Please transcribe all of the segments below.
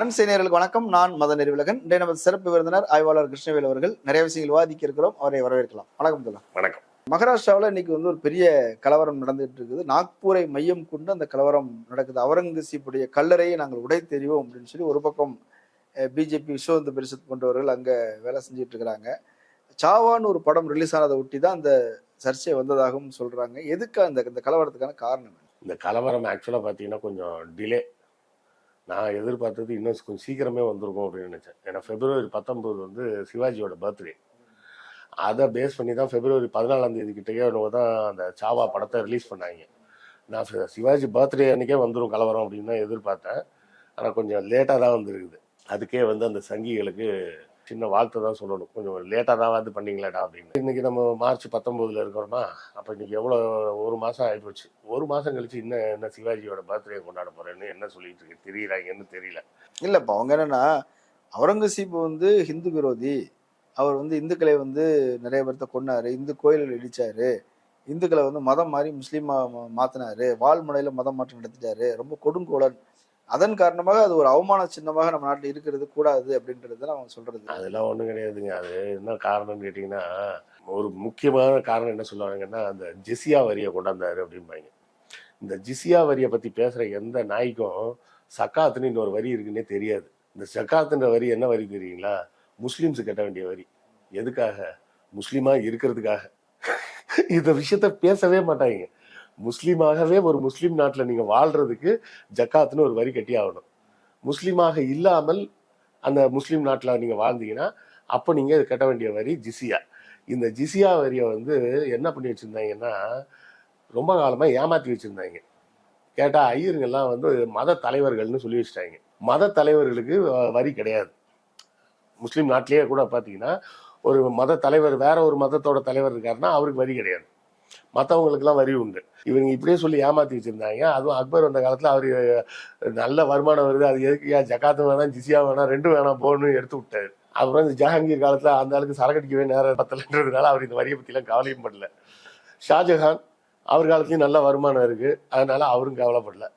அரண் செய்தியர்களுக்கு வணக்கம். நான் மத நெறிவிலகன். இன்றைய நமது சிறப்பு விருந்தினர் ஆய்வாளர் கிருஷ்ணவேல் அவர்கள். நிறைய விஷயங்கள் விவாதிக்க இருக்கிறோம் அவரை வரவேற்கலாம். வணக்கம் தோழா வணக்கம். மகாராஷ்டிராவில் இன்னைக்கு வந்து ஒரு பெரிய கலவரம் நடந்துட்டு இருக்குது நாக்பூரை மையம் கொண்டு அந்த கலவரம் நடக்குது. அவுரங்கசீப்புடைய கல்லறையை நாங்கள் உடை தெரிவோம் அப்படின்னு சொல்லி ஒரு பக்கம் பிஜேபி விஸ்வந்த பரிஷத் போன்றவர்கள் அங்க வேலை செஞ்சுட்டு இருக்கிறாங்க சாவான்னு ஒரு படம் ரிலீஸ் ஆனதை ஒட்டி தான் அந்த சர்ச்சை வந்ததாகவும் சொல்றாங்க. எதுக்கு அந்த இந்த கலவரத்துக்கான காரணம்? இந்த கலவரம் ஆக்சுவலாக பார்த்தீங்கன்னா கொஞ்சம் டிலே நான் எதிர்பார்த்தது இன்னும் கொஞ்சம் சீக்கிரமே வந்திருக்கும் அப்படின்னு நினச்சேன். ஏன்னா ஃபெப்ரவரி பத்தொம்போது வந்து சிவாஜியோட பர்த்டே அதை பேஸ் பண்ணி தான் ஃபெப்ரவரி பதினாலாம் தேதி கிட்டேயே தான் அந்த சாவா படத்தை ரிலீஸ் பண்ணாங்க. நான் சிவாஜி பர்த்டே அன்னைக்கே வந்துடும் கலவரம் அப்படின்னு தான் எதிர்பார்த்தேன். ஆனால் கொஞ்சம் லேட்டாக தான் வந்திருக்குது. அதுக்கே வந்து அந்த சங்கிகளுக்கு சின்ன வாழ்த்து தான் சொல்லணும். கொஞ்சம் லேட்டாக தான் வந்து பண்ணீங்களாடா அப்படின்னு. இன்னைக்கு நம்ம மார்ச் பத்தொம்போதுல இருக்கிறோமா? அப்போ இன்னைக்கு எவ்வளோ ஒரு மாதம் ஆகிப்போச்சு ஒரு மாதம் கழிச்சு இன்னும் என்ன சிவாஜியோட பர்த்டே கொண்டாட போகிறேன்னு என்ன சொல்லிட்டு இருக்கு? தெரியுறாங்கன்னு தெரியல. இல்லைப்பா அவங்க என்னன்னா அவுரங்கசீப் வந்து ஹிந்து விரோதி. அவர் வந்து இந்துக்களை வந்து நிறைய பேர்த்த கொன்னாரு. இந்து கோயில்கள் இடிச்சாரு. இந்துக்களை வந்து மதம் மாறி முஸ்லீமாக மா- மாத்தினாரு. மதம் மாற்றம் நடத்திட்டாரு. ரொம்ப கொடுங்கோலன். அதன் காரணமாக அது ஒரு அவமான சின்னமாக நம்ம நாட்டில் இருக்கிறது கூடாது அப்படின்றது அவங்க சொல்றது. அதெல்லாம் ஒன்றும் கிடையாதுங்க. அது என்ன காரணம்னு கேட்டிங்கன்னா ஒரு முக்கியமான காரணம் என்ன சொல்லுவாங்கன்னா அந்த ஜிசியா வரியை கொண்டாந்தாரு அப்படிம்பாங்க. இந்த ஜிசியா வரியை பற்றி பேசுகிற எந்த நாய்க்கும் சக்காத்துன்னு இன்னொரு வரி இருக்குன்னே தெரியாது. இந்த சக்காத்துன்ற வரி என்ன வரி தெரியுங்களா? முஸ்லீம்ஸு கட்ட வேண்டிய வரி. எதுக்காக? முஸ்லீமாக இருக்கிறதுக்காக. இந்த விஷயத்த பேசவே மாட்டாங்க. முஸ்லீமாகவே ஒரு முஸ்லீம் நாட்டில் நீங்கள் வாழ்றதுக்கு ஜக்காத்துன்னு ஒரு வரி கட்டி ஆகணும் முஸ்லீமாக இல்லாமல் அந்த முஸ்லீம் நாட்டில் நீங்கள் வாழ்ந்தீங்கன்னா அப்போ நீங்கள் கட்ட வேண்டிய வரி ஜிசியா. இந்த ஜிசியா வரியை வந்து என்ன பண்ணி வச்சுருந்தாங்கன்னா ரொம்ப காலமாக ஏமாற்றி வச்சுருந்தாங்க. கேட்டால் ஐயருங்கெல்லாம் வந்து மத தலைவர்கள்னு சொல்லி வச்சுட்டாங்க. மத தலைவர்களுக்கு வரி கிடையாது. முஸ்லீம் நாட்டிலேயே கூட பார்த்தீங்கன்னா ஒரு மத தலைவர் வேற ஒரு மதத்தோட தலைவர் இருக்காருன்னா அவருக்கு வரி கிடையாது. மற்றவங்களுக்குலாம் வரி உண்டு. இவங்க இப்படியே சொல்லி ஏமாத்தி வச்சிருந்தாங்க. அதுவும் அக்பர் வந்த காலத்தில் அவர் நல்ல வருமானம் வருது. அது எதுக்கு ஜக்காத்து வேணாம் ஜிசியா வேணாம் ரெண்டும் வேணாம் போகணும்னு எடுத்து விட்டாரு. அப்புறம் இந்த ஜஹாங்கீர் காலத்தில் அந்த அளவுக்கு சரக்கடிக்கவே நேரம் பத்தலைன்றதுனால அவர் இந்த வரியை பற்றிலாம் கவலையும் படல. ஷாஜஹான் அவர் காலத்துலையும் நல்ல வருமானம் இருக்கு. அதனால அவரும் கவலைப்படல.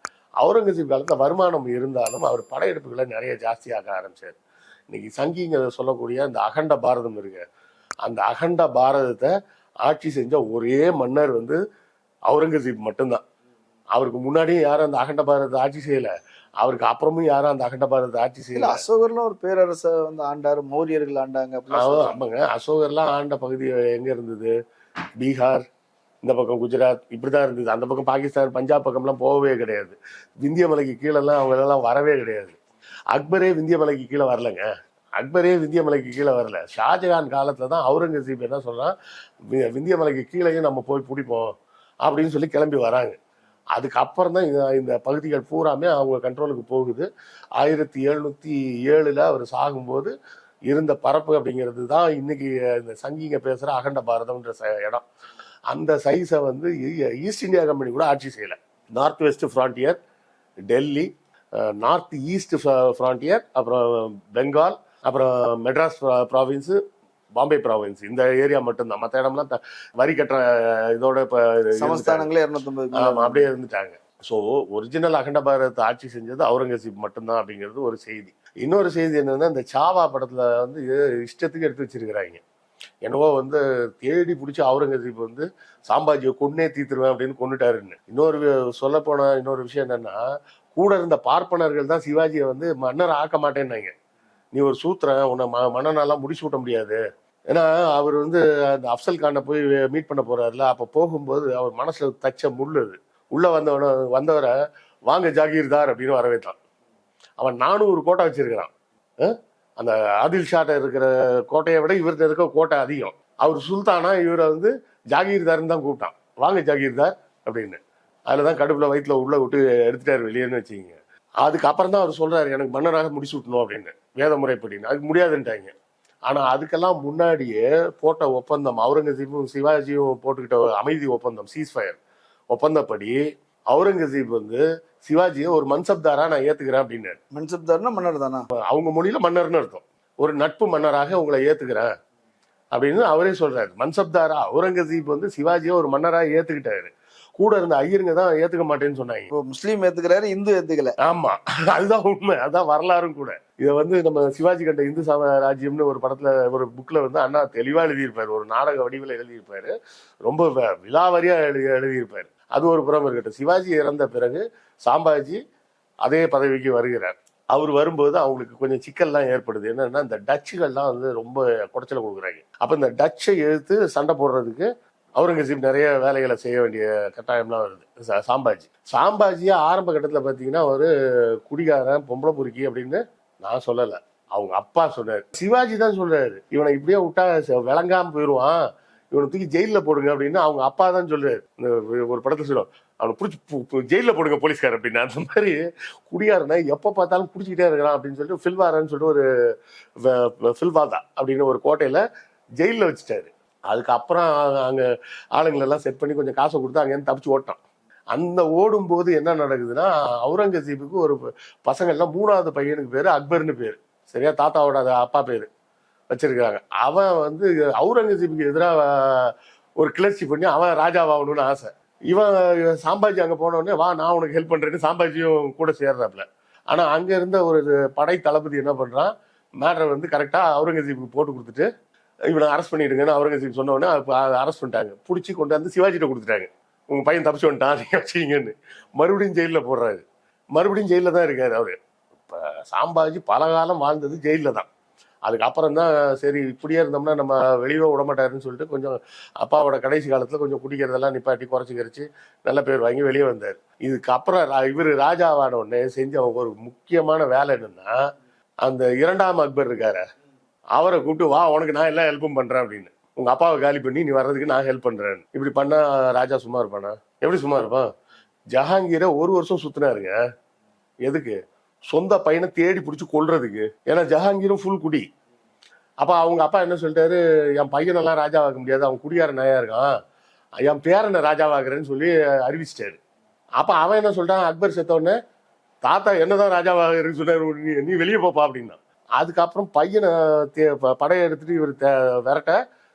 அவுரங்கசீப் காலத்துல வருமானம் இருந்தாலும் அவர் படையெடுப்புகளை நிறைய ஜாஸ்தியாக்க ஆரம்பிச்சார். இன்னைக்கு சங்கிங்கிறத சொல்லக்கூடிய அந்த அகண்ட பாரதம் இருக்கு. அந்த அகண்ட பாரதத்தை ஆட்சி செஞ்ச ஒரே மன்னர் வந்து அவுரங்கசீப் மட்டும்தான். அவருக்கு முன்னாடியும் யாரும் அந்த அகண்ட பாரதத்தை ஆட்சி செய்யல. அவருக்கு அப்புறமும் யாரும் அந்த அகண்ட பாரதத்தை ஆட்சி செய்யல. அசோகர்லாம் ஒரு பேரரசை வந்து ஆண்டாரு மௌரியர்கள் ஆண்டாங்க. ஆமாங்க. அசோகர்லாம் ஆண்ட பகுதி எங்க இருந்தது? பீகார் இந்த பக்கம் குஜராத் இப்படிதான் இருந்தது. அந்த பக்கம் பாகிஸ்தான் பஞ்சாப் பக்கம்லாம் போகவே கிடையாது. விந்திய மலைக்கு கீழெல்லாம் அவங்க எல்லாம் வரவே கிடையாது. அக்பரே விந்திய மலைக்கு கீழே வரலங்க. அக்பரே விந்தியமலைக்கு கீழே வரல. ஷாஜகான் காலத்துல தான் அவுரங்கசீப் என்ன சொல்றான் விந்தியமலைக்கு கீழேயும் நம்ம போய் பிடிப்போம் அப்படின்னு சொல்லி கிளம்பி வராங்க. அதுக்கப்புறம் தான் இந்த- இந்த பகுதிகள் பூராமே அவங்க கண்ட்ரோலுக்கு போகுது. ஆயிரத்தி எழுநூத்தி ஏழுல அவர் சாகும்போது இருந்த பரப்பு அப்படிங்கிறது தான் இன்னைக்கு இந்த சங்கிங்க பேசுற அகண்ட பாரதம்ன்ற ச- இடம். அந்த சைஸை வந்து ஈஸ்ட் இந்தியா கம்பெனி கூட ஆட்சி செய்யல. North west frontier Delhi north east frontier அப்புறம் பெங்கால் அப்புறம் மெட்ராஸ் ப்ராவின்ஸு பாம்பே ப்ராவின்ஸ். இந்த ஏரியா மட்டும்தான். மற்ற இடம்லாம் வரி கட்டுற இதோட இப்போ சமஸ்தானங்களே இருநூத்தொன்பது ஆமா அப்படியே இருந்துட்டாங்க. ஸோ ஒரிஜினல் அகண்ட பாரதத்தை ஆட்சி செஞ்சது அவுரங்கசீப் மட்டும்தான் அப்படிங்கிறது ஒரு செய்தி. இன்னொரு செய்தி என்னன்னா இந்த சாவா படத்துல வந்து இஷ்டத்துக்கு எடுத்து வச்சிருக்கிறாங்க. என்னவோ வந்து தேடி பிடிச்சி அவுரங்கசீப் வந்து சாம்பாஜியை கொன்னே தீத்துருவேன் அப்படின்னு கொண்டுட்டாருன்னு இன்னொரு சொல்ல போன இன்னொரு விஷயம் என்னன்னா கூட இருந்த பார்ப்பனர்கள் தான் சிவாஜியை வந்து மன்னர் ஆக்க மாட்டேன்னாங்க. நீ ஒரு சூத்திர உன்னை ம மன்னனாலாம் முடிச்சு விட்ட முடியாது. ஏன்னா அவர் வந்து அந்த அப்சல் கானை போய் மீட் பண்ண போறாருல அப்போ போகும்போது அவர் மனசுல தச்ச முள் அது. உள்ள வந்தவன வந்தவரை வாங்க ஜாகீர்தார் அப்படின்னு வரவேற்றான். அவன் நானூறு கோட்டை வச்சிருக்கிறான். அந்த ஆதில் ஷாட்ட இருக்கிற கோட்டையை விட இவர்கிட்ட இருக்க கோட்டை அதிகம். அவர் சுல்தானா இவரை வந்து ஜாகீர்தார்னு தான் கூப்பிட்டான். வாங்க ஜாகீர்தார் அப்படின்னு. அதில் தான் கடுப்பில் வயிற்றுல உள்ள விட்டு எடுத்துட்டார் வெளியேன்னு வச்சுக்கிங்க. அதுக்கப்புறம் தான் அவர் சொல்றாரு எனக்கு மன்னராக முடிச்சு விட்டணும் அப்படின்னு. வேத முறைப்படின்னு. அதுக்கு முடியாதுன்ட்டாங்க. ஆனா அதுக்கெல்லாம் முன்னாடியே போட்ட ஒப்பந்தம் அவுரங்கசீப்பும் சிவாஜியும் போட்டுக்கிட்ட அமைதி ஒப்பந்தம் சீஸ்ஃபயர் ஒப்பந்தப்படி அவுரங்கசீப் வந்து சிவாஜியை ஒரு மன்சப்தாரா நான் ஏத்துக்கிறேன் அப்படின்னாரு. மன்சப்தார்னா மன்னர் தானா? அவங்க மொழியில மன்னர்னு அர்த்தம். ஒரு நட்பு மன்னராக உங்களை ஏத்துக்கிறேன் அப்படின்னு அவரே சொல்றாரு. மன்சப்தாரா அவுரங்கசீப் வந்து சிவாஜியை ஒரு மன்னராக ஏத்துக்கிட்டாரு. கூட இருந்த ஐயருங்க தான் ஏத்துக்க மாட்டேன்னு சொன்னாங்க. இப்போ முஸ்லீம் ஏத்துக்கிறாரு இந்து ஏத்துக்கல. ஆமா. அதுதான் உண்மை. அதான் வரலாறும் கூட. இதை வந்து நம்ம சிவாஜி கண்ட இந்து சாம்ராஜ்யம்னு ஒரு படத்துல ஒரு புக்ல வந்து அண்ணா தெளிவா எழுதியிருப்பாரு. ஒரு நாடக வடிவில் எழுதியிருப்பாரு. ரொம்ப விலாவரியா எழுதி எழுதியிருப்பாரு. அது ஒரு புறம் இருக்கட்டும். சிவாஜி இறந்த பிறகு சாம்பாஜி அதே பதவிக்கு வருகிறார். அவர் வரும்போது அவங்களுக்கு கொஞ்சம் சிக்கல்லாம் ஏற்படுது. என்னன்னா இந்த டச்சுகள்லாம் வந்து ரொம்ப குடைச்சல கொடுக்குறாங்க. அப்ப இந்த டச்சை எழுத்து சண்டை போடுறதுக்கு அவுரங்கசீப் நிறைய வேலைகளை செய்ய வேண்டிய கட்டாயம்லாம் வருது. சாம்பாஜி. சாம்பாஜியை ஆரம்ப கட்டத்தில் பார்த்தீங்கன்னா ஒரு குடிகாரன் பொம்பளை பொறுக்கி அப்படின்னு நான் சொல்லலை. அவங்க அப்பா சொன்னார். சிவாஜி தான் சொல்றாரு. இவனை இப்படியே விட்டா ச- விளங்காம போயிடுவான் இவனை தூக்கி ஜெயிலில் போடுங்க அப்படின்னு அவங்க அப்பா தான் சொல்றாரு. இந்த ஒரு படத்தில் சொல்லுவோம் அவனை பிடிச்சி ஜெயிலில் போடுங்க போலீஸ்கார் அப்படின்னு. அந்த மாதிரி குடியாரனை எப்போ பார்த்தாலும் பிடிச்சிக்கிட்டே இருக்கிறான் அப்படின்னு சொல்லிட்டு ஃபில்வாரன்னு சொல்லிட்டு ஒரு வ- ஃபில்வாதா அப்படின்னு ஒரு கோட்டையில் ஜெயிலில் வச்சுட்டாரு. அதுக்கப்புறம் அங்கே ஆளுங்களெல்லாம் செட் பண்ணி கொஞ்சம் காசை கொடுத்து அங்கேருந்து தப்பிச்சு ஓட்டான் அந்த ஓடும்போது என்ன நடக்குதுன்னா அவுரங்கசீப்புக்கு ஒரு பசங்கள்லாம் மூணாவது பையனுக்கு பேர் அக்பர்னு பேர். சரியா? தாத்தாவோட அப்பா பேர் வச்சிருக்காங்க அவன் வந்து அவுரங்கசீப்புக்கு எதிராக ஒரு கிளர்ச்சி பண்ணி அவன் ராஜாவாகணும்னு ஆசை. இவன் சாம்பாஜி அங்கே போனோடனே வா நான் உனக்கு ஹெல்ப் பண்ணுறேன்னு சாம்பாஜியும் கூட சேர்றாப்புல. ஆனால் அங்கே இருந்த ஒரு படை தளபதி என்ன பண்ணுறான் மேட்டரை வந்து கரெக்டாக அவுரங்கசீப்புக்கு போட்டு கொடுத்துட்டு இவனை அரெஸ்ட் பண்ணிடுங்கன்னு அவரங்கசீப் சொன்ன உடனே அரெஸ்ட் பண்ணிட்டாங்க. பிடிச்சி கொண்டு வந்து சிவாஜிட்ட கொடுத்துட்டாங்க. உங்க பையன் தப்பிச்சு வந்துட்டான் நீங்க வச்சுக்கீங்கன்னு மறுபடியும் ஜெயிலில் போடுறாரு. மறுபடியும் ஜெயிலில் தான் இருக்காரு அவரு. இப்போ சாம்பாஜி பல காலம் வாழ்ந்தது ஜெயிலில் தான். அதுக்கப்புறம் தான் சரி இப்படியே இருந்தோம்னா நம்ம வெளியே விடமாட்டாருன்னு சொல்லிட்டு கொஞ்சம் அப்பாவோட கடைசி காலத்தில் கொஞ்சம் குடிக்கிறதெல்லாம் நிப்பாட்டி குறைச்சி கரைச்சி நல்ல பேர் வாங்கி வெளியே வந்தார். இதுக்கப்புறம் ரா- இவர் ராஜாவான உடனே செஞ்ச ஒரு முக்கியமான வேலை என்னன்னா அந்த இரண்டாம் அக்பர் இருக்காரு அவரை கூப்பிட்டு வா உனக்கு நான் எல்லாம் ஹெல்ப்பும் பண்றேன் அப்படின்னு. உங்க அப்பாவை காலி பண்ணி நீ வர்றதுக்கு நான் ஹெல்ப் பண்றேன். இப்படி பண்ணா ராஜா சும்மா இருப்பானா எப்படி சும்மா இருப்பான்? ஜஹாங்கீரை ஒரு வருஷம் சுத்தினாருங்க. எதுக்கு? சொந்த பையனை தேடி பிடிச்சி கொள்றதுக்கு ஏன்னா ஜஹாங்கீரும் ஃபுல் குடி. அப்ப அவங்க அப்பா என்ன சொல்லிட்டாரு? என் பையனெல்லாம் ராஜாவாக்க முடியாது. அவன் குடியார நாயா இருக்கான். என் பேரனை ராஜாவாக்குறேன்னு சொல்லி அறிவிச்சிட்டாரு. அப்ப அவன் என்ன சொல்லிட்டான்? அக்பர் செத்தோடனே தாத்தா என்னதான் ராஜாவாக சொன்னாரு. நீ நீ வெளியே போப்பா அப்படின்னா. அதுக்கப்புறம் பையனை தே ப- படையை எடுத்துட்டு இவர் தே- விரட்ட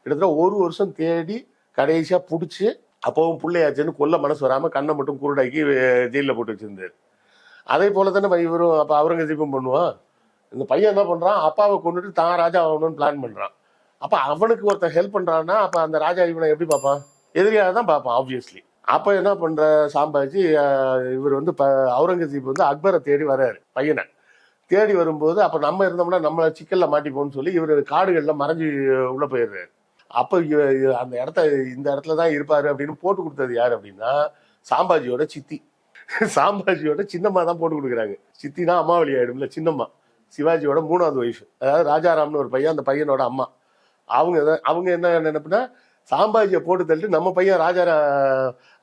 கிட்டத்தட்ட ஒரு வருஷம் தேடி கடைசியாக பிடிச்சி அப்பவும் பிள்ளையாச்சுன்னு கொல்ல மனசு வராமல் கண்ணை மட்டும் குருடாக்கி ஜெயிலில் போட்டு வச்சுருந்தார். அதே போல தானே இவரும் அப்போ அவுரங்கசீப்பும் பண்ணுவான். இந்த பையன் என்ன பண்ணுறான் அப்பாவை கொண்டுட்டு தான் ராஜா ஆகணும்னு பிளான் பண்ணுறான் அப்போ அவனுக்கு ஒருத்தன் ஹெல்ப் பண்ணுறான்னா அப்போ அந்த ராஜா இவனை எப்படி பார்ப்பான்? எதிரியாக தான் பார்ப்பான் ஆப்வியஸ்லி அப்போ என்ன பண்ணுற சாம்பாஜி இவர் வந்து ப- அவுரங்கசீப் வந்து அக்பரை தேடி வர்றாரு பையனை. தேடி வரும்போது அப்போ நம்ம இருந்தோம்னா நம்மளை சிக்கலில் மாட்டிப்போம்னு சொல்லி இவர் காடுகளில் மறைஞ்சு உள்ளே போயிடுறாரு. அப்போ அந்த இடத்த இந்த இடத்துல தான் இருப்பார் அப்படின்னு போட்டு கொடுத்தது யார் அப்படின்னா சாம்பாஜியோட சித்தி. சாம்பாஜியோட சின்னம்மா தான் போட்டு கொடுக்குறாங்க. சித்தினா அம்மாவளி ஆயிடும்ல சின்னம்மா. சிவாஜியோட மூணாவது ஒய்ஃப் அதாவது ராஜாராம்னு ஒரு பையன் அந்த பையனோட அம்மா. அவங்க தான்- அவங்க என்ன நினைப்புனா சாம்பாஜியை போட்டு தள்ளிட்டு நம்ம பையன் ராஜா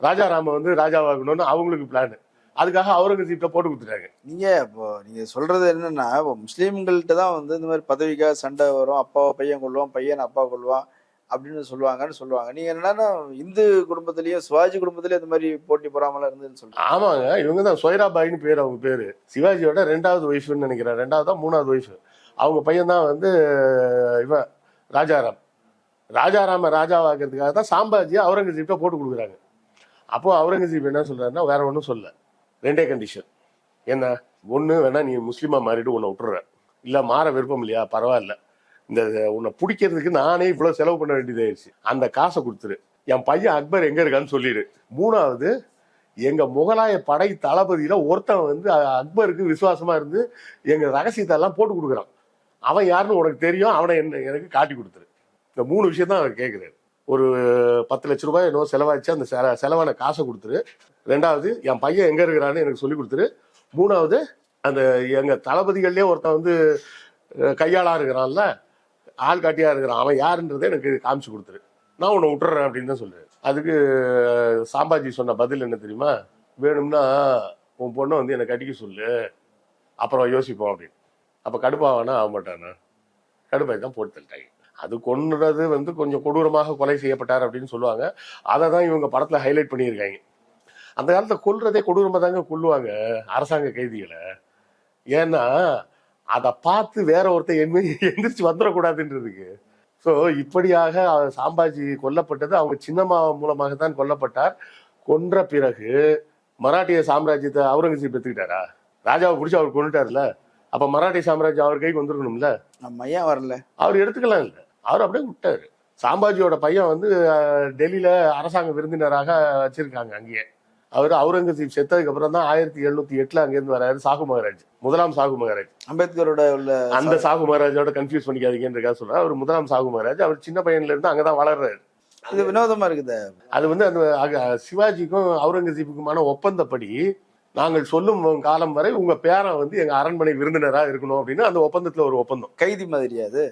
ராஜாராம வந்து ராஜாவாகணும்னு அவங்களுக்கு பிளானு அதுக்காக அவுரங்கசீப்ட போட்டு கொடுத்துட்டாங்க. நீங்க இப்போ நீங்க சொல்றது என்னன்னா முஸ்லீம்கள்ட்ட தான் வந்து இந்த மாதிரி பதவிக்காக சண்டை வரும் அப்பாவை பையன் கொள்வான் பையன் அப்பா கொள்வான் அப்படின்னு சொல்லுவாங்கன்னு சொல்லுவாங்க. நீங்க என்னன்னா இந்து குடும்பத்திலயும் சிவாஜி குடும்பத்திலயும் இந்த மாதிரி போட்டி பொறாமலாம் இருந்ததுன்னு சொல்றாங்க. ஆமாங்க இவங்க தான் சொயராபாயின்னு பேர் அவங்க பேரு. சிவாஜியோட ரெண்டாவது ஒய்ஃப்னு நினைக்கிறேன். ரெண்டாவதா மூணாவது ஒய்ஃப் அவங்க பையன் தான் வந்து இவன் ராஜாராம். ராஜாராம ராஜாவாக்குறதுக்காக தான் சாம்பாஜியை அவுரங்கசீப்ட போட்டு கொடுக்குறாங்க. அப்போ அவுரங்கசீப் என்ன சொல்றாருன்னா வேற ஒன்றும் சொல்ல. ரெண்டே கண்டிஷன் என்ன ஒன்று வேணா நீ முஸ்லீமா மாறிட்டு உன்னை விட்டுற இல்லை மாற விருப்பம் இல்லையா? பரவாயில்ல. இந்த உன்னை பிடிக்கிறதுக்கு நானே இவ்வளோ செலவு பண்ண வேண்டியதாயிருச்சு அந்த காசை கொடுத்துரு. என் பையன் அக்பர் எங்க இருக்கான்னு சொல்லிடு மூணாவது எங்க முகலாய படை தளபதியில ஒருத்தன் வந்து அக்பருக்கு விசுவாசமா இருந்து எங்க ரகசியத்தை எல்லாம் போட்டு கொடுக்குறான். அவன் யாருன்னு உனக்கு தெரியும். அவனை என்ன எனக்கு காட்டி கொடுத்துரு. இந்த மூணு விஷயம் தான் அவர் கேட்குறாரு ஒரு பத்து லட்ச ரூபாய் என்னவோ செலவாச்சு. அந்த செலவான காசை கொடுத்துரு. ரெண்டாவது என் பையன் எங்க இருக்கிறான்னு எனக்கு சொல்லி கொடுத்துரு. மூணாவது அந்த எங்க தளபதிகள்லயே ஒருத்தன் வந்து கையாளாக கையாளா இருக்கிறான்ல ஆள் காட்டியா இருக்கிறான். அவன் யாருன்றதை எனக்கு காமிச்சு கொடுத்துரு. நான் உன்னை விட்டுறேன் அப்படின்னு தான் சொல்லு அதுக்கு சாம்பாஜி சொன்ன பதில் என்ன தெரியுமா? வேணும்னா உன் பொண்ணை வந்து என்னை கட்டிக்க சொல்லு. அப்புறம் யோசிப்போம் அப்படின்னு. அப்ப கடுப்பாவானா ஆக மாட்டானா? கடுப்பாய் தான் போட்டு தள்ளிட்டாங்க. அது கொன்றது வந்து கொஞ்சம் கொடூரமாக கொலை செய்யப்பட்டார் அப்படின்னு சொல்லுவாங்க. அதை தான் இவங்க படத்துல ஹைலைட் பண்ணியிருக்காங்க. அந்த காலத்துல கொல்றதே கொடூரமா தாங்க கொல்லுவாங்க அரசாங்க கைதிகளை. ஏன்னா அதை பார்த்து வேற ஒருத்தன் எண்ணி எந்திரிச்சு வந்துடக்கூடாதுன்றதுக்கு. ஸோ இப்படியாக சாம்பாஜி கொல்லப்பட்டது. அவங்க சின்னம்மா மூலமாக தான் கொல்லப்பட்டார். கொன்ற பிறகு மராட்டிய சாம்ராஜ்யத்தை அவுரங்கசீப் எடுத்துக்கிட்டாரா ராஜாவை பிடிச்சி அவர் கொண்டுட்டார்ல அப்ப மராட்டிய சாம்ராஜ்யம் அவர் கைக்கு வந்துருக்கணும்ல? நம்ம ஏன் வரல? அவர் எடுத்துக்கலாம் இல்ல. அவர் அப்படியே விட்டாரு. சாம்பாஜியோட பையன் வந்து டெல்லியில அரசாங்க விருந்தினராக வச்சிருக்காங்க அங்கேயே. அவர் அவுரங்கசீப் செத்ததுக்கு அப்புறம் தான் ஆயிரத்தி எழுநூத்தி எட்டுல அங்கிருந்து வராரு சாகு மகாராஜ். முதலாம் சாகு மகாராஜ். அம்பேத்கரோட உள்ள அந்த சாகு மகாராஜோட கன்ஃபியூஸ் பண்ணிக்காதீங்கன்றக்காக சொல்றேன். அவர் முதலாம் சாகு மகாராஜ். அவர் சின்ன பையன்ல இருந்து அங்கதான் வளர்றாரு. இது வினோதமா இருக்குது. அது வந்து அந்த சிவாஜிக்கும் அவுரங்கசீப்புக்குமான ஒப்பந்தப்படி நாங்கள் சொல்லும் காலம் வரை உங்க பேரன் வந்து எங்க அரண்மனை விருந்தினரா இருக்கணும் அப்படின்னு அந்த ஒப்பந்தத்துல ஒரு ஒப்பந்தம். கைதி மாதிரியா அது.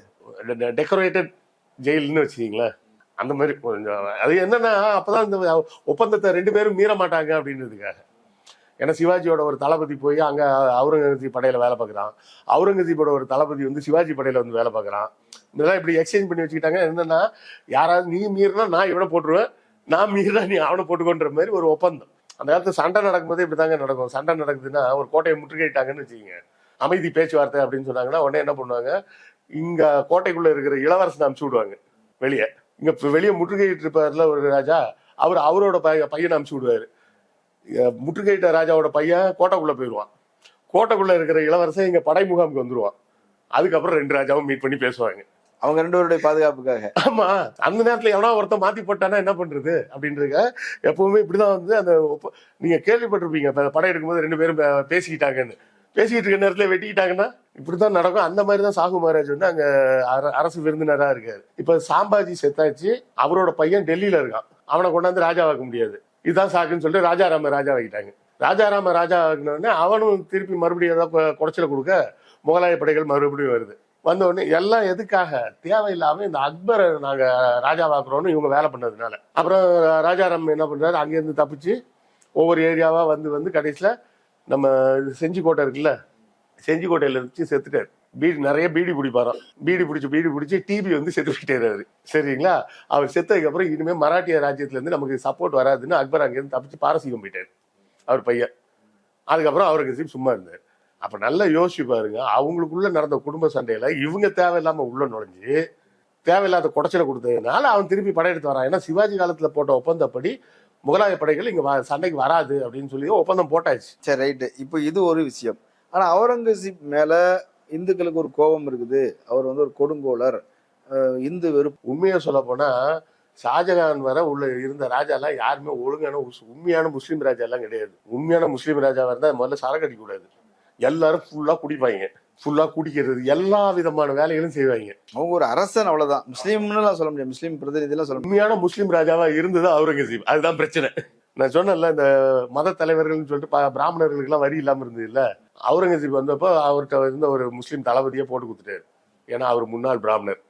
டெக்கரேட்டட் ஜெயில்னு வச்சுக்கீங்களேன் அந்த மாதிரி கொஞ்சம் அது என்னன்னா அப்பதான் இந்த ஒப்பந்தத்தை ரெண்டு பேரும் மீற மாட்டாங்க அப்படின்றதுக்காக. ஏன்னா சிவாஜியோட ஒரு தளபதி போய் அங்க அவுரங்கசீப் படையில வேலை பார்க்கறான். அவுரங்கசீப்போட ஒரு தளபதி வந்து சிவாஜி படையில வந்து வேலை பார்க்கறான். இதெல்லாம் இப்படி எக்ஸ்சேஞ்ச் பண்ணி வச்சுக்கிட்டாங்க. என்னன்னா யாராவது நீ மீறினா நான் இவனை போட்டுருவேன். நான் மீறினா நீ அவனை போட்டுக்கோன்ற மாதிரி ஒரு ஒப்பந்தம். அந்த காலத்து சண்டை நடக்கும்போது இப்படிதாங்க நடக்கும். சண்டை நடக்குதுன்னா ஒரு கோட்டையை முற்றுகையிட்டாங்கன்னு வச்சுக்கோங்க. அமைதி பேச்சுவார்த்தை அப்படின்னு சொன்னாங்கன்னா உடனே என்ன பண்ணுவாங்க? இங்க கோட்டைக்குள்ள இருக்கிற இளவரசன் அனுப்பிச்சு விடுவாங்க வெளியே. இங்க வெளியே முற்றுகையிட்டு இருப்பார்ல ஒரு ராஜா அவர் அவரோட பைய பையனை அனுப்பிச்சு விடுவாரு. முற்றுகையிட்ட ராஜாவோட பையன் கோட்டைக்குள்ள போயிடுவான் கோட்டைக்குள்ள இருக்கிற இளவரசன் இங்க படை முகாமுக்கு வந்துருவான். அதுக்கப்புறம் ரெண்டு ராஜாவும் மீட் பண்ணி பேசுவாங்க. அவங்க ரெண்டு பேருடைய பாதுகாப்புக்காக. ஆமா அந்த நேரத்துல எவனா ஒருத்தன் மாத்தி போட்டானா என்ன பண்றது? அப்படின்றத எப்பவுமே இப்படிதான் வந்து அந்த நீங்க கேள்விப்பட்டிருப்பீங்க படம் எடுக்கும்போது ரெண்டு பேரும் பேசிக்கிட்டாங்கன்னு. பேசிக்கிட்டு இருக்க நேரத்துல வெட்டிக்கிட்டாங்கன்னா இப்படிதான் நடக்கும். அந்த மாதிரி தான் சாகு மகாராஜ் வந்து அங்க அர- அரசு விருந்தினரா இருக்காரு. இப்ப சாம்பாஜி செத்தாச்சு அவரோட பையன் டெல்லியில இருக்கான். அவனை கொண்டாந்து ராஜாவாக்க முடியாது. இதுதான் சாக்குன்னு சொல்லிட்டு ராஜாராம ராஜா ஆகிட்டாங்க ராஜாராம ராஜா ஆகினோடனே அவனும் திருப்பி மறுபடியும் ஏதாவது குடைச்சல கொடுக்க முகலாய படைகள் மறுபடியும் வருது. வந்த உடனே எல்லாம் எதுக்காக? தேவையில்லாம இந்த அக்பரை நாங்க ராஜாவாக்குறோம்னு இவங்க வேலை பண்ணதுனால. அப்புறம் ராஜாராம் என்ன பண்றாரு? அங்கேருந்து தப்பிச்சு ஒவ்வொரு ஏரியாவா வந்து வந்து கடைசியில நம்ம செஞ்சிக்கோட்டை இருக்குல்ல செஞ்சிக்கோட்டையில இருந்துச்சு செத்துட்டாரு. பீடி நிறைய பீடி பிடிப்பாராம். பீடி பிடிச்சி பீடி பிடிச்சி டிபி வந்து செத்து போயிட்டாரு. சரிங்களா? அவர் செத்ததுக்கு அப்புறம் இனிமே மராட்டிய ராஜ்யத்துல இருந்து நமக்கு சப்போர்ட் வராதுன்னு அக்பர் அங்கேருந்து தப்பிச்சு பாரசீகம் போயிட்டார் அவர் பையன். அதுக்கப்புறம் அவருக்கு சும்மா இருந்தார். அப்ப நல்லா யோசிச்சு பாருங்க அவங்களுக்குள்ள நடந்த குடும்ப சண்டையில இவங்க தேவையில்லாம உள்ள நுழைஞ்சு தேவையில்லாத குடைச்சலை கொடுத்ததுனால அவன் திருப்பி படையெடுத்து வரான். ஏன்னா சிவாஜி காலத்துல போட்ட ஒப்பந்தப்படி முகலாய படைகள் இங்க வ- சண்டைக்கு வராது அப்படின்னு சொல்லி ஒப்பந்தம் போட்டாச்சு. சரி ரைட்டு. இப்போ இது ஒரு விஷயம். ஆனா அவுரங்கசீப் மேல இந்துக்களுக்கு ஒரு கோபம் இருக்குது. அவர் வந்து ஒரு கொடுங்கோலர். இந்து வெறுப்பு உண்மையை சொல்ல போனா ஷாஜகான் வர உள்ள இருந்த ராஜாலாம் யாருமே ஒழுங்கான உண்மையான முஸ்லீம் ராஜா எல்லாம் கிடையாது. உண்மையான முஸ்லீம் ராஜாவா இருந்தா முதல்ல சரக்கு அடிக்க கூடாது எல்லாரும் ஃபுல்லா குடிப்பாங்க ஃபுல்லா குடிக்கிறது எல்லா விதமான வேலைகளும் செய்வாங்க அவங்க ஒரு அரசன் அவ்வளவுதான். முஸ்லீம்னுலாம் சொல்ல முடியாது. முஸ்லீம் பிரதிநிதிலாம் சொல்ல முடியாது உண்மையான முஸ்லீம் ராஜாவா இருந்தது அவுரங்கசீப். அதுதான் பிரச்சனை. நான் சொன்னேன்ல இந்த மத தலைவர்கள்னு சொல்லிட்டு ப- பிராமணர்களுக்கு எல்லாம் வரி இல்லாம இருந்தது இல்ல அவுரங்கசீப் வந்தப்போ அவர்கிட்ட இருந்த ஒரு முஸ்லீம் தளபதியை போட்டு கொடுத்துட்டாரு. ஏன்னா அவர் முன்னாள் பிராமணர்.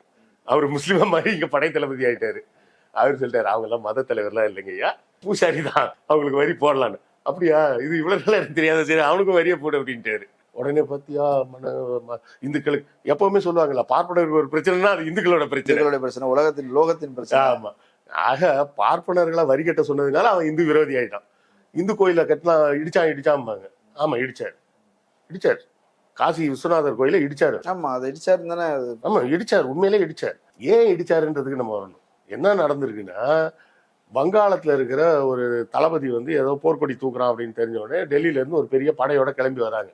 அவர் முஸ்லீமா மாதிரி இங்க படை தளபதி ஆயிட்டாரு. அவர் சொல்லிட்டாரு அவங்க எல்லாம் மத தலைவர்லாம் இல்லைங்கய்யா பூசாரி தான். அவங்களுக்கு வரி போடலான்னு. அப்படியா? இது இவ்வளவு நாளா எனக்கு தெரியாத சரி அவனுக்கும் வரியை போடு அப்படின்ட்டாரு. உடனே பாத்தியா மன இந்துக்களுக்கு எப்பவுமே சொல்லுவாங்கல்ல பார்ப்பனருக்கு ஒரு பிரச்சனைனா அது இந்துக்களோட பிரச்சனை. இந்துக்களுடைய பிரச்சனை உலகத்தின் லோகத்தின் பிரச்சனை. ஆமா. ஆக பார்ப்பனர்களை வரி கட்ட சொன்னதுனால அவன் இந்து விரோதி ஆயிட்டான். இந்து கோயில கட்டினா இடிச்சான் இடிச்சாம்பாங்க. ஆமா இடிச்சார். இடிச்சார். காசி விஸ்வநாதர் கோயில இடிச்சாரு ஆமா அதை இடிச்சாரு தானே ஆமா இடிச்சார். உண்மையிலே இடிச்சார். ஏன் இடிச்சாருன்றதுக்கு நம்ம வரணும்? என்ன நடந்திருக்குன்னா வங்காளத்துல இருக்கிற ஒரு தளபதி வந்து ஏதோ போர்க்கொடி தூக்குறான் அப்படின்னு தெரிஞ்ச உடனே டெல்லியில இருந்து ஒரு பெரிய படையோட கிளம்பி வராங்க.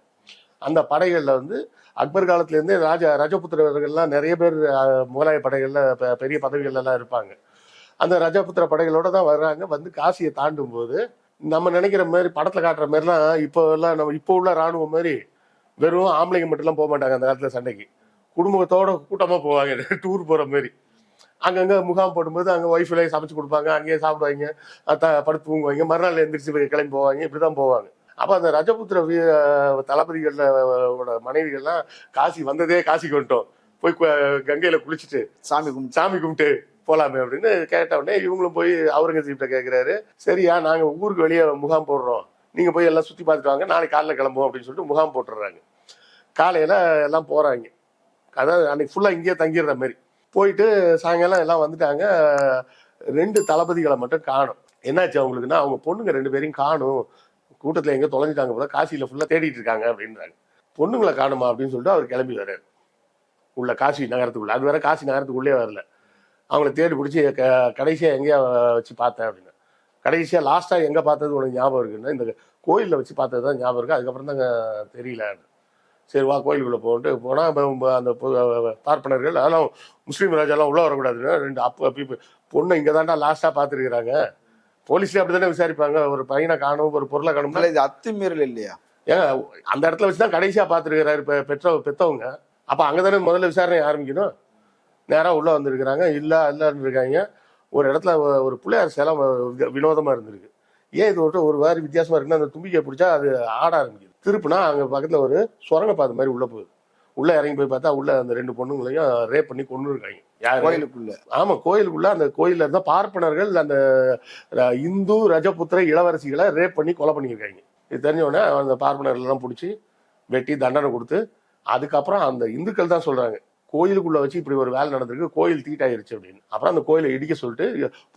அந்த படைகள்ல வந்து அக்பர் காலத்துல இருந்தே ராஜா ரஜபுத்திரர்கள்லாம் நிறைய பேர் முகலாய படைகள்ல பெரிய பதவிகள்ல எல்லாம் இருப்பாங்க. அந்த ரஜபுத்திர படைகளோட தான் வர்றாங்க. வந்து காசியை தாண்டும் போது நம்ம நினைக்கிற மாதிரி படத்துல காட்டுற மாதிரிலாம் இப்போ எல்லாம் நம்ம இப்போ உள்ள ராணுவம் மாதிரி வெறும் ஆம்பளைங்க மட்டும்லாம் போக மாட்டாங்க அந்த காலத்துல சண்டைக்கு. குடும்பத்தோட கூட்டமா போவாங்க. டூர் போற மாதிரி. அங்கங்க முகாம் போடும்போது அங்க ஒய்ஃப்ல சமைச்சு கொடுப்பாங்க. அங்கேயே சாப்பிடுவாங்க. அத்த- படுத்து தூங்குவாங்க. மறுநாள் எந்திரிச்சு கிளம்பி போவாங்க. இப்படிதான் போவாங்க. அப்ப அந்த ரஜபுத்திர ஓட மனைவிகள்லாம் காசி வந்ததே காசிக்கு வந்துட்டோம். போய் கங்கையில குளிச்சுட்டு சாமி கும்பிட்டு. சாமி கும்பிட்டு போகலாமே அப்படின்னு கேட்ட உடனே இவங்களும் போய் அவுரங்கசீப்ட கேட்குறாரு சரியா நாங்கள் ஊருக்கு வெளியே முகாம் போடுறோம். நீங்கள் போய் எல்லாம் சுற்றி பார்த்துட்டு வாங்க நாளைக்கு காலைல கிளம்புவோம் அப்படின்னு சொல்லிட்டு முகாம் போட்டுடுறாங்க. காலையில் எல்லாம் போகிறாங்க அதாவது அன்னைக்கு ஃபுல்லாக இங்கேயே தங்கிடுற மாதிரி. போயிட்டு சாயங்காலம் எல்லாம் வந்துட்டாங்க. ரெண்டு தளபதிகளை மட்டும் காணும். என்னாச்சு அவங்களுக்குன்னா அவங்க பொண்ணுங்க ரெண்டு பேரையும் காணும். கூட்டத்தில் எங்கே தொலைஞ்சிட்டாங்க போல காசியில் ஃபுல்லாக தேடிட்டு இருக்காங்க அப்படின்றாங்க. பொண்ணுங்களை காணுமா அப்படின்னு சொல்லிட்டு அவர் கிளம்பி வர்றாரு. உள்ள காசி நகரத்துக்குள்ள. அது வேற காசி நகரத்துக்குள்ளே வரல. அவங்கள தேடி பிடிச்சி க கடைசியாக எங்கேயா வச்சு பார்த்தேன் அப்படின்னு. கடைசியா லாஸ்டா எங்க பார்த்தது உனக்கு ஞாபகம் இருக்குன்னா இந்த கோயில்ல வச்சு பார்த்தது தான் ஞாபகம் இருக்கு. அதுக்கப்புறம் தாங்க தெரியல சரி வா கோயிலுக்குள்ள போட்டு போனா அப்ப ப- அந்த பார்ப்பனர்கள் அதெல்லாம் முஸ்லீம் ராஜாலாம் உள்ள வரக்கூடாதுன்னு ரெண்டு அப்ப பீப்பு- பொண்ணை இங்க தாண்டா லாஸ்டா பாத்துருக்காங்க போலீஸ்ல அப்படிதானே விசாரிப்பாங்க. ஒரு பையனை காணும் ஒரு பொருளை இல்ல, இது அத்துமீறல் இல்லையா? ஏங்க அந்த இடத்துல வச்சு தான் கடைசியா பார்த்துருக்கிறாரு இப்போ பெற்ற பெத்தவங்க. அப்போ அங்கே தானே முதல்ல விசாரணை ஆரம்பிக்கணும்? நேராக உள்ள வந்திருக்கிறாங்க. இல்லை இல்லைன்னு இருக்காங்க ஒரு இடத்துல ஒரு பிள்ளையார் சிலை வ- வினோதமா இருந்திருக்கு. ஏன் இது ஒரு ஒரு மாதிரி வித்தியாசமா இருக்குன்னா அந்த தும்பிக்கை பிடிச்சா அது ஆட ஆரம்பிக்குது. திருப்புனா அங்கே பக்கத்தில் ஒரு சுரங்கப்பாதை மாதிரி உள்ள போகுது. உள்ள இறங்கி போய் பார்த்தா உள்ள அந்த ரெண்டு பொண்ணுங்களையும் ரேப் பண்ணி கொண்டு இருக்காங்க. யாரு? கோயிலுக்குள்ள. ஆமா கோயிலுக்குள்ள அந்த கோயில்ல இருந்தா பார்ப்பனர்கள் அந்த இந்து ரஜபுத்திர இளவரசிகளை ரேப் பண்ணி கொலை பண்ணியிருக்காங்க. இது தெரிஞ்ச அந்த பார்ப்பனர்கள் எல்லாம் பிடிச்சி வெட்டி தண்டனை கொடுத்து அதுக்கப்புறம் அந்த இந்துக்கள் தான் சொல்றாங்க. கோயிலுக்குள்ள வச்சு இப்படி ஒரு வேலை நடந்திருக்கு கோயில் தீட்டாயிருச்சு அப்படின்னு. அப்புறம் அந்த கோயிலை இடிக்க சொல்லிட்டு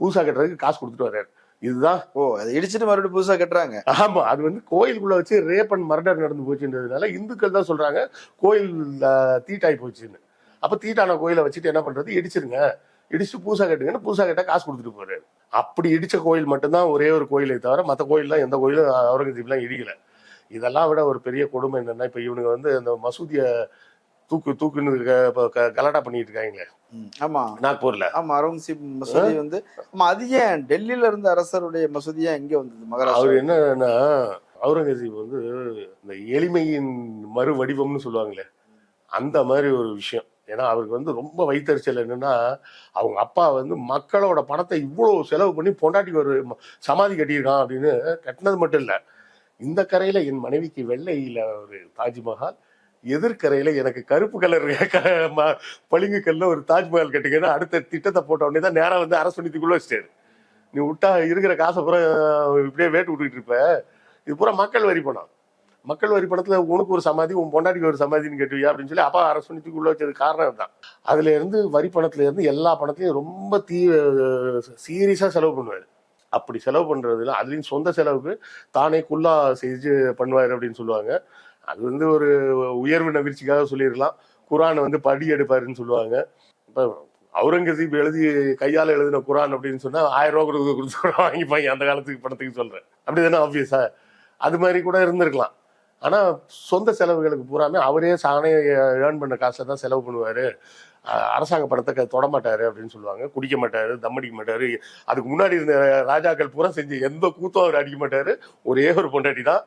புதுசா கட்டுறதுக்கு காசு கொடுத்துட்டு வர்றாரு. இதுதான். ஓ அதை இடிச்சிட்டு மறுபடியும் புதுசா கட்டுறாங்க. ஆமா அது வந்து கோயிலுக்குள்ள வச்சு ரேப் அண்ட் மர்டர் நடந்து போச்சுன்றதுனால இந்துக்கள் தான் சொல்றாங்க கோயில் அஹ், தீட்டாய் போச்சுன்னு. அப்ப தீட்டான கோயிலை வச்சுட்டு என்ன பண்றது? இடிச்சிருங்க. இடிச்சு பூசா கட்டுங்கன்னு பூசா கட்ட காசு கொடுத்துட்டு போறாரு. அப்படி இடிச்ச கோயில் மட்டும்தான் ஒரே ஒரு கோயிலை தவிர மற்ற கோயில்லாம் எந்த கோயிலும் அவுரங்கசீப்லாம் இடிக்கல. இதெல்லாம் விட ஒரு பெரிய கொடுமை என்னன்னா இப்ப இவனுங்க வந்து அந்த மசூதிய தூக்கு தூக்குன்னு க- இப்ப க- கலாட்டா பண்ணிட்டு இருக்காங்க ம், ஆமா. நாக்பூர்ல. ஆமா அருங்சீப் மசூதி வந்து ஆமா அது ஏன் டெல்லியில இருந்த அரசருடைய மசூதி ஏன் இங்க வந்தது அவர் மகாராஷ்டிரா என்னன்னா அவுரங்கசீப் வந்து இந்த எளிமையின் மறு வடிவம்னு சொல்லுவாங்களே அந்த மாதிரி ஒரு விஷயம். ஏன்னா அவருக்கு வந்து ரொம்ப வைத்தறிச்சல் என்னன்னா அவங்க அப்பா வந்து மக்களோட பணத்தை இவ்வளவு செலவு பண்ணி பொண்டாட்டிக்கு ஒரு சமாதி கட்டியிருக்கான் அப்படின்னு கட்டினது மட்டும் இல்ல இந்த கரையில என் மனைவிக்கு வெள்ளையில ஒரு தாஜ்மஹால் எதிர்கரையில எனக்கு கருப்பு கலர் பளிங்கு கல்ல ஒரு தாஜ்மஹால் கட்டிங்கன்னா அடுத்த திட்டத்தை போட்ட உடனே தான் நேராக வந்து அரசு நிதிக்குள்ள வச்சிட்டாரு. நீ விட்டா இருக்கிற காசை பூரா இப்படியே வேட்டு விட்டுக்கிட்டு இருப்ப. இது பூரா மக்கள் வரி பணம். மக்கள் வரி பணத்துல உனக்கு ஒரு சமாதி உன் பொண்டாட்டிக்கு ஒரு சமாதின்னு கேட்டுவியா அப்படின்னு சொல்லி அப்பா அரசு நிதிக்குள்ள வச்சது காரணம் தான் அதுல இருந்து வரி பணத்துல இருந்து எல்லா பணத்தையும் ரொம்ப தீ சீரியஸா செலவு பண்ணுவாரு. அப்படி செலவு பண்றதுல அதுலயும் சொந்த செலவுக்கு தானே குல்லா செஞ்சு பண்ணுவாரு அப்படின்னு சொல்லுவாங்க. அது வந்து ஒரு உயர்வு நவிற்சிக்காக சொல்லிடலாம் குரானை வந்து படி எடுப்பாருன்னு சொல்லுவாங்க. இப்போ அவுரங்கசீப் எழுதி கையால் எழுதின குரான் அப்படின்னு சொன்னால் ஆயிரம் ரூபா கொடுத்து கொடுத்து கூட வாங்கிப்பாங்க. அந்த காலத்துக்கு பணத்துக்கு அப்படி தானே ஆப்வியஸா அது மாதிரி கூட இருந்திருக்கலாம். ஆனால் சொந்த செலவுகளுக்கு பூராமே அவரே சாணை ஏர்ன் பண்ண காசை தான் செலவு பண்ணுவார். அரசாங்க பணத்தை க- அப்படின்னு சொல்லுவாங்க. குடிக்க மாட்டாரு தம் அடிக்க மாட்டாரு. அதுக்கு முன்னாடி இருந்த ராஜாக்கள் பூரா செஞ்சு எந்த கூத்தும் அவர் அடிக்க மாட்டாரு. ஒரே ஒரு பொண்டாட்டி தான்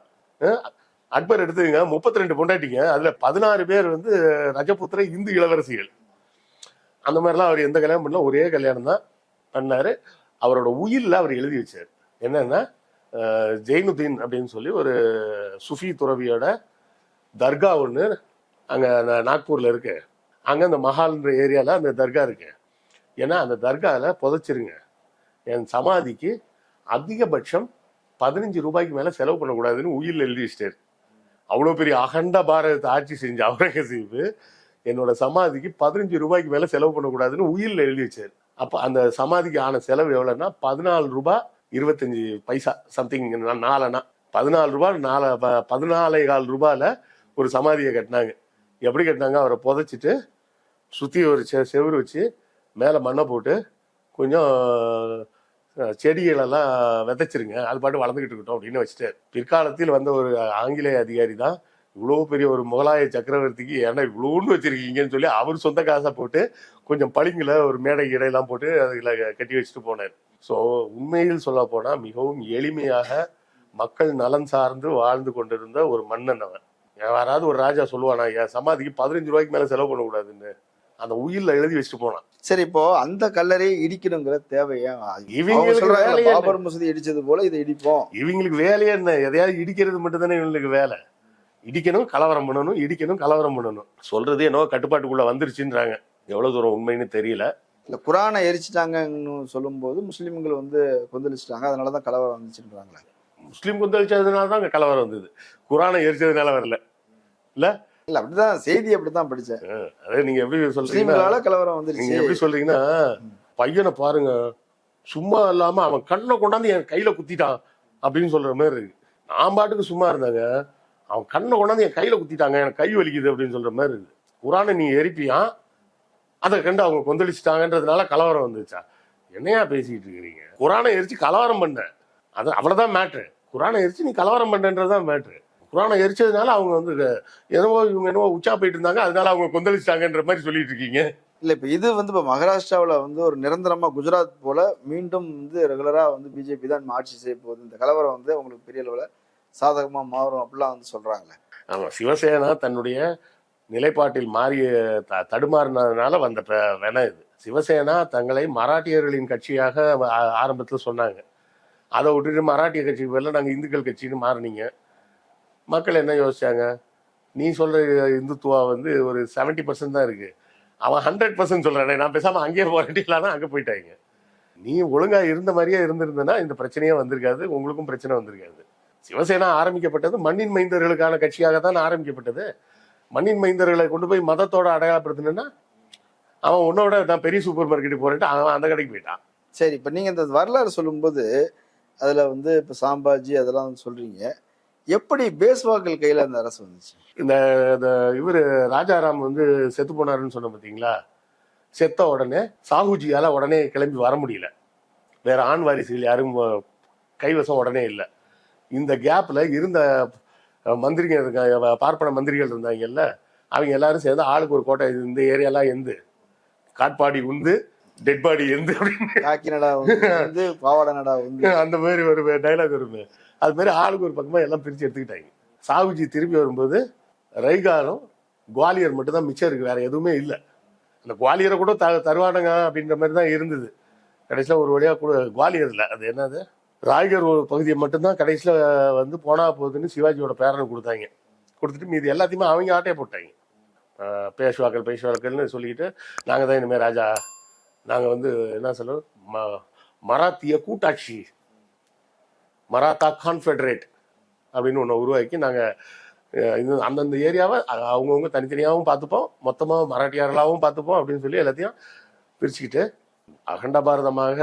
அக்பர் எடுத்துங்க முப்பத்தி ரெண்டு பொண்டாட்டிங்க அதுல பதினாறு பேர் வந்து ரஜபுத்திர இந்து இளவரசிகள். அந்த மாதிரிலாம் அவர் எந்த கல்யாணம் பண்ணல ஒரே கல்யாணம் தான் பண்ணாரு. அவரோட உயிரில் அவர் எழுதி வச்சார். என்னன்னா ஜெயினுதீன் அப்படின்னு சொல்லி ஒரு சுஃபி துறவியோட தர்கா ஒன்று அங்கே நாக்பூரில் இருக்கு. அங்கே அந்த மஹால்ன்ற ஏரியாவில் அந்த தர்கா இருக்கு. ஏன்னா அந்த தர்காவில் புதைச்சிருங்க. என் சமாதிக்கு அதிகபட்சம் பதினஞ்சு ரூபாய்க்கு மேலே செலவு பண்ணக்கூடாதுன்னு உயிரில் எழுதி வச்சிட்டாரு. அவ்வளோ பெரிய அகண்ட பாரதத்தை ஆட்சி செஞ்ச அவுரங்கசீப் என்னோட சமாதிக்கு பதினஞ்சு ரூபாய்க்கு மேலே செலவு பண்ணக்கூடாதுன்னு உயிரில் எழுதி வச்சார். அப்போ அந்த சமாதிக்கு ஆன செலவு எவ்வளோன்னா பதினாலு ரூபாய் இருபத்தஞ்சி பைசா சம்திங் நாலனா. பதினாலு ரூபா நாலு ப- பதினாலே கால் ரூபாயில் ஒரு சமாதியை கட்டினாங்க. எப்படி கட்டினாங்க? அவரை புதைச்சிட்டு சுற்றி ஒரு செ செவுரு வச்சு மேலே மண்ணை போட்டு கொஞ்சம் செடிகளெல்லாம் விதைச்சிருங்க. அது பாட்டு வளர்ந்துக்கிட்டு இருக்கட்டும் அப்படின்னு வச்சுட்டு பிற்காலத்தில் வந்த ஒரு ஆங்கிலேய அதிகாரி தான் இவ்வளோ பெரிய ஒரு முகலாய சக்கரவர்த்திக்கு ஏன்னா இவ்வளோன்னு வச்சிருக்கீங்கன்னு சொல்லி அவர் சொந்த காசை போட்டு கொஞ்சம் பளிங்கில் ஒரு மேடை இடையெல்லாம் போட்டு அதில் கட்டி வச்சுட்டு போனார். ஸோ உண்மையில் சொல்ல போனால் மிகவும் எளிமையாக மக்கள் நலன் சார்ந்து வாழ்ந்து கொண்டிருந்த ஒரு மன்னன் அவன். யாராவது ஒரு ராஜா சொல்லுவானா என் சமாதிக்கு பதினஞ்சு ரூபாய்க்கு மேலே செலவு பண்ணக்கூடாதுன்னு. அந்த உயிரில் எழுதி வச்சுட்டு போனான். சரி இப்போ அந்த கல்லறையை இடிக்கணுங்கிற தேவையா? இவங்களுக்கு? பாபர் மசூதி இடிச்சது போல இதை இடிப்போம். இவங்களுக்கு வேலையே என்ன? எதையாவது இடிக்கிறது மட்டும் தானே இவங்களுக்கு வேலை. இடிக்கணும் கலவரம் பண்ணணும் இடிக்கணும் கலவரம் பண்ணணும். சொல்றது என்னவோ கட்டுப்பாட்டுக்குள்ள வந்துருச்சுன்றாங்க. எவ்வளவு தூரம் உண்மைன்னு தெரியல. இல்ல குரானை எரிச்சிட்டாங்கன்னு சொல்லும்போது முஸ்லிம்கள் வந்து கொந்தளிச்சிட்டாங்க. அதனாலதான் கலவரம் வந்துச்சுன்றாங்களே முஸ்லீம் கொந்தளிச்சதுனால தான் அங்க கலவரம் வந்தது. குரானை எரிச்சதுனால வரல. இல்ல? அப்படிதான். செய்தி அப்படித்தான் படிச்சேன். அதே நீங்க எப்படி முஸ்லிம்களால கலவரம் நீங்க வந்துருச்சு எப்படி சொல்றீங்கன்னா பையனை பாருங்க. சும்மா இல்லாம அவன் கண்ணை கொண்டாந்து என் கையில குத்திட்டான் அப்படின்னு சொல்ற மாதிரி இருக்கு. நான் பாட்டுக்கு சும்மா இருந்தாங்க. அவன் கண்ணை கொண்டாந்து என் கையில குத்திட்டாங்க. எனக்கு கை வலிக்குது அப்படின்னு சொல்ற மாதிரி இருக்கு. குரானை நீ எரிப்பியான் அதை கண்டு அவங்க கொந்தளிச்சிட்டாங்கன்றதுனால கலவரம் வந்துச்சா என்னையா பேசிக்கிட்டு இருக்கிறீங்க? குரானை எரிச்சு கலவரம் பண்ண. அது அவ்வளவுதான் மேட்ரு குரானை எரிச்சு நீ கலவரம் பண்ணுன்றதுதான் மேட்ரு குரானை எரிச்சதுனால அவங்க வந்து என்னவோ இவங்க என்னவோ உச்சா போயிட்டு இருந்தாங்க. அதனால அவங்க கொந்தளிச்சிட்டாங்கன்ற மாதிரி சொல்லிட்டு இருக்கீங்க. இல்ல இப்ப இது வந்து இப்ப மகாராஷ்டிராவுல வந்து ஒரு நிரந்தரமா குஜராத் போல மீண்டும் வந்து ரெகுலரா வந்து பிஜேபி தான் ஆட்சி செய்ய போகுது. இந்த கலவரம் வந்து அவங்களுக்கு பெரிய அளவுல சாதகமா மாறும் அப்படிலாம் வந்து சொல்றாங்களே ஆமா சிவசேனா தன்னுடைய நிலைப்பாட்டில் மாறிய த- தடுமாறினதுனால வந்த வென இது. சிவசேனா தங்களை மராட்டியர்களின் கட்சியாக ஆரம்பத்துல சொன்னாங்க. அதை விட்டுட்டு மராட்டிய கட்சிக்கு பதிலா நாங்க இந்துக்கள் கட்சின்னு மாறினீங்க. மக்கள் என்ன யோசிச்சாங்க? நீ சொல்ற இந்துத்துவா வந்து ஒரு 70% பர்சன்ட் தான் இருக்கு. அவன் ஹண்ட்ரட் பர்சன்ட் சொல்றானே நான் பேசாம அங்கேயே போராட்டிலாம் அங்கே போயிட்டாங்க. நீ ஒழுங்கா இருந்த மாதிரியே இருந்திருந்தனா இந்த பிரச்சனையே வந்திருக்காது உங்களுக்கும் பிரச்சனை வந்திருக்காது. சிவசேனா ஆரம்பிக்கப்பட்டது மண்ணின் மைந்தர்களுக்கான கட்சியாக தான் ஆரம்பிக்கப்பட்டது. மண்ணின் மைந்தர்களை கொண்டு போய் மதத்தோட அடையாளப்படுத்தினா அவன் உன்னோட நான் பெரிய சூப்பர் மார்க்கெட்டு போறேன்ட்டு அவன் அந்த கடைக்கு போயிட்டான். சரி இப்ப நீங்க இந்த வரலாறு சொல்லும்போது அதுல வந்து இப்ப சாம்பாஜி அதெல்லாம் வந்து சொல்றீங்க. எப்படி பேஸ்வாக்கள் கையில அந்த அரசு வந்துச்சு? இந்த இந்த இவர் ராஜாராம் வந்து செத்து போனாருன்னு சொன்ன பார்த்தீங்களா செத்த உடனே சாகுஜியால உடனே கிளம்பி வர முடியல. வேற ஆண் வாரிசுகள் யாரும் கைவசம் உடனே இல்லை. இந்த கேப்ல இருந்த மந்திரிகள் மந்திரிங்க இருக்க பார்ப்பன மந்திரிகள் இருந்தாங்கல்ல அவங்க எல்லாரும் சேர்ந்து ஆளுக்கு ஒரு கோட்டை இந்த ஏரியாலாம் எந்து காட்பாடி உந்து டெட் பாடி எந்து அப்படின்னு. காக்கி நடா வந்து பாவாடை நடா வந்து. அந்த மாதிரி ஒரு டைலாக் வருமே. அது மாதிரி ஆளுக்கு ஒரு பக்கமா எல்லாம் பிரிச்சு எடுத்துக்கிட்டாங்க. சாகுஜி திரும்பி வரும்போது ரைகாரும் குவாலியர் மட்டும் தான் மிச்சம் இருக்கு வேற எதுவுமே இல்லை. அந்த குவாலியரை கூட த தருவானுங்க அப்படின்ற மாதிரி தான் இருந்தது. கடைசியில் ஒரு வழியாக கூட குவாலியர் இல்லை அது என்னது? ராய்கர் ஒரு பகுதியை மட்டும்தான் கடைசியில் வந்து போனா போகுதுன்னு சிவாஜியோட பேரனை கொடுத்தாங்க. கொடுத்துட்டு மீதி எல்லாத்தையுமே அவங்க ஆட்டையை போட்டாங்க. பேஷ்வாக்கள் பேஷ்வாக்கள்னு சொல்லிக்கிட்டு நாங்கள் தான் இனிமேல் ராஜா நாங்கள் வந்து என்ன சொல்லுவோம் ம மராத்திய கூட்டாட்சி. மராத்தா கான்ஃபெடரேட் அப்படின்னு ஒன்று உருவாக்கி நாங்கள் இது அந்தந்த ஏரியாவை அவங்கவுங்க தனித்தனியாகவும் பார்த்துப்போம். மொத்தமாக மராட்டியார்களாகவும் பார்த்துப்போம் அப்படின்னு சொல்லி எல்லாத்தையும் பிரிச்சுக்கிட்டு அகண்ட பாரதமாக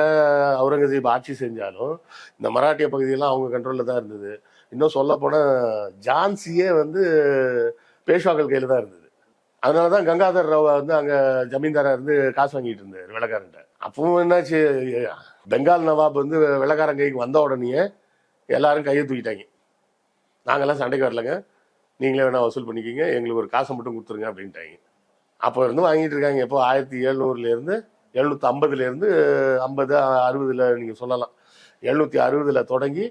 அவுரங்கசீப் ஆட்சி செஞ்சாலும் இந்த மராட்டிய பகுதியெல்லாம் அவங்க கண்ட்ரோலில் தான் இருந்தது. இன்னும் சொல்லப்போனால் ஜான்சியே வந்து பேஷ்வாக்கள் கையில் தான் இருந்தது. அதனால தான் கங்காதர் ராவ் வந்து அங்கே ஜமீன்தாராக இருந்து காசு வாங்கிட்டு இருந்தார் வெள்ளக்காரன்ட்ட அப்பவும் என்னாச்சு பெங்கால் நவாப் வந்து வெள்ளக்காரன் கைக்கு வந்த உடனேயே எல்லாரும் கையை தூக்கிட்டாங்க. நாங்கள்லாம் சண்டைக்கு வரலங்க. நீங்களே வேணால் வசூல் பண்ணிக்கிங்க எங்களுக்கு ஒரு காசை மட்டும் கொடுத்துருங்க அப்படின்ட்டாங்க. அப்போ இருந்து வாங்கிட்டு இருக்காங்க. இப்போ ஆயிரத்தி எழுநூறுலேருந்து எழுநூற்றி ஐம்பதுலேருந்து ஐம்பது அறுபதுல நீங்கள் சொல்லலாம். எழுநூற்றி அறுபதில் தொடங்கி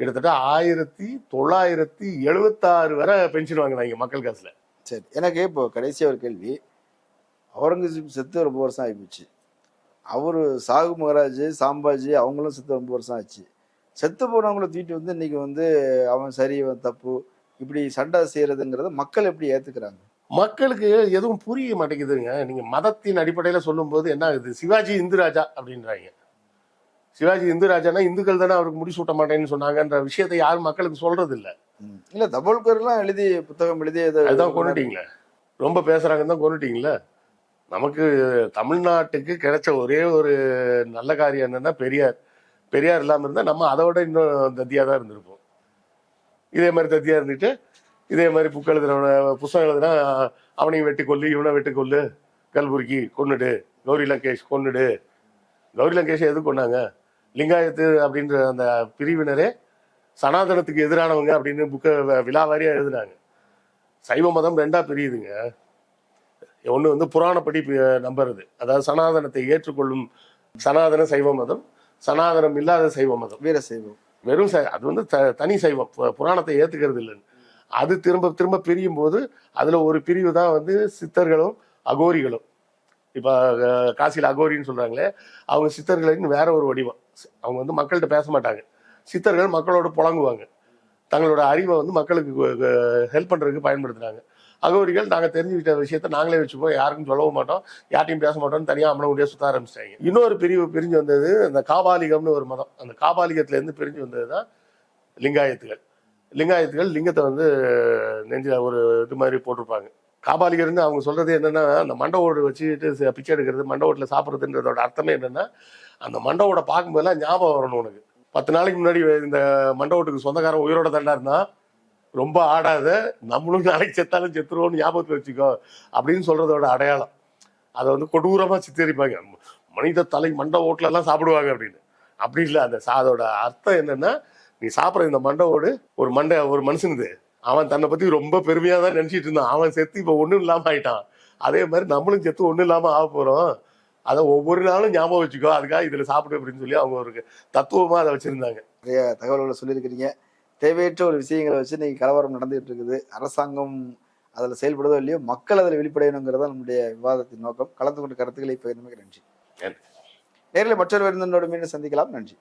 கிட்டத்தட்ட ஆயிரத்தி தொள்ளாயிரத்தி எழுபத்தாறு வரை பென்ஷன் வாங்கினாங்க மக்கள் காசில். சரி எனக்கு இப்போ கடைசியாக ஒரு கேள்வி. அவுரங்கசீப் செத்து ரொம்ப வருஷம் ஆகிப்போச்சு அவர் சாகு மகாராஜ் சாம்பாஜி அவங்களும் செத்து ரொம்ப வருஷம் ஆச்சு. செத்து போனவங்கள தூக்கிட்டு வந்து இன்னைக்கு வந்து அவன் சரி அவன் தப்பு இப்படி சண்டை செய்யறதுங்கிறத மக்கள் எப்படி ஏத்துக்கிறாங்க? மக்களுக்கு எதுவும் புரிய மாட்டேங்குதுங்க. நீங்க மதத்தின் அடிப்படையில சொல்லும்போது என்ன ஆகுது? சிவாஜி இந்து ராஜா அப்படின்றாங்க. சிவாஜி இந்து ராஜானா இந்துக்கள் தானே அவருக்கு முடிசூட்ட மாட்டேன்னு சொன்னாங்கன்ற விஷயத்தை யாரும் மக்களுக்கு சொல்றது இல்லை இல்ல தபோல்கர்லாம் எழுதி புத்தகம் எழுதி அதுதான் கொண்டுட்டீங்களே. ரொம்ப பேசுறாங்கன்னு தான் கொண்டுட்டீங்களே. நமக்கு தமிழ்நாட்டுக்கு கிடைச்ச ஒரே ஒரு நல்ல காரியம் என்னன்னா பெரியார். பெரியார் இல்லாம இருந்தா நம்ம அதை விட இன்னும் தத்தியா தான் இருந்திருப்போம். இதே மாதிரி தத்தியா இருந்துட்டு இதே மாதிரி புக் எழுதுறவன புத்தகம் எழுதுனா அவனையும் வெட்டி கொல்லு இவனை வெட்டி கொல்லு கல்புர்கி கொன்னுடு கௌரி லங்கேஷ் கொன்னுடு. கௌரி லங்கேஷ் எது கொன்னாங்க? லிங்காயத்து அப்படின்ற அந்த பிரிவினரே சனாதனத்துக்கு எதிரானவங்க அப்படின்னு புக்கை விழாவாரியா எழுதுனாங்க. சைவ மதம் ரெண்டா பிரியுதுங்க. ஒன்று வந்து புராணப்படி நம்புறது. அதாவது சனாதனத்தை ஏற்றுக்கொள்ளும் சனாதன சைவ மதம் சனாதனம் இல்லாத சைவ மதம். வீரசைவம் வெறும் சை- அது வந்து த- தனி சைவம். புராணத்தை ஏத்துக்கிறது இல்லைன்னு. அது திரும்ப திரும்ப பிரியும் போது அதுல ஒரு பிரிவு தான் வந்து சித்தர்களும் அகோரிகளும். இப்ப காசியில் அகோரின்னு சொல்றாங்களே அவங்க சித்தர்களின் வேற ஒரு வடிவம். அவங்க வந்து மக்கள்கிட்ட பேச மாட்டாங்க. சித்தர்கள் மக்களோட புழங்குவாங்க. தங்களோட அறிவை வந்து மக்களுக்கு ஹெல்ப் பண்ணுறதுக்கு பயன்படுத்துகிறாங்க அகோரிகள் நாங்கள் தெரிஞ்சுக்கிட்ட விஷயத்த நாங்களே வச்சுப்போம் யாருக்கும் சொல்லவும் மாட்டோம். யார்ட்டையும் பேச மாட்டோம்னு தனியாக அம்மன உடைய சுத்த ஆரம்பிச்சிட்டாங்க. இன்னொரு பிரிவு பிரிஞ்சு வந்தது அந்த காபாலிகம்னு ஒரு மதம். அந்த காபாலிகத்துலேருந்து பிரிஞ்சு வந்தது தான் லிங்காயத்துகள். லிங்காயத்துகள் லிங்கத்தை வந்து நெஞ்சில் ஒரு இது மாதிரி போட்டிருப்பாங்க. காபாலிகர்னு அவங்க சொல்கிறது என்னென்னா அந்த மண்டவோடு வச்சுட்டு பிச்சை எடுக்கிறது மண்டவோட்டில் சாப்பிட்றதுன்றதோட அர்த்தமே என்னென்னா அந்த மண்டவோட பார்க்கும்போதெல்லாம் ஞாபகம் வரணும் உனக்கு. பத்து நாளைக்கு முன்னாடி இந்த மண்டபத்துக்கு சொந்தக்காரன் உயிரோட தண்டா இருந்தான் ரொம்ப ஆடாத நம்மளும் நாளைக்கு செத்தாலும் செத்துருவோம்னு ஞாபகத்தில் வச்சுக்கோ அப்படின்னு சொல்றதோட அடையாளம். அதை வந்து கொடூரமா சித்தரிப்பாங்க. மனித தலை மண்ட ஓட்டுல எல்லாம் சாப்பிடுவாங்க அப்படின்னு. அப்படி இல்லை அந்த சாதோட அர்த்தம் என்னன்னா நீ சாப்பிட்ற இந்த மண்டையோடு ஒரு மண்டை ஒரு மனுஷனுது. அவன் தன்னை பத்தி ரொம்ப பெருமையா தான் நினைச்சிட்டு இருந்தான். அவன் செத்து இப்ப ஒண்ணும் இல்லாம ஆயிட்டான். அதே மாதிரி நம்மளும் செத்து ஒண்ணும் இல்லாம ஆக போறோம். அதை ஒவ்வொரு நாளும் ஞாபகம் வச்சுக்கோ. அதுக்காக இதுல சாப்பிடு அப்படின்னு சொல்லி அவங்க ஒரு தத்துவமா அதை வச்சிருந்தாங்க. நிறைய தகவல்களை சொல்லியிருக்கிறீங்க. தேவையற்ற ஒரு விஷயங்களை வச்சு இன்னைக்கு கலவரம் நடந்துகிட்டு இருக்குது. அரசாங்கம் அதில் செயல்படுதோ இல்லையோ மக்கள் அதில் வெளிப்படையணுங்கிறது தான் நம்முடைய விவாதத்தின் நோக்கம். கலந்து கொண்ட கருத்துக்களை பகிர்ந்தமைக்கு நன்றி. நேரில் மற்றொரு விருந்தினோடு மீண்டும் சந்திக்கலாம். நன்றி.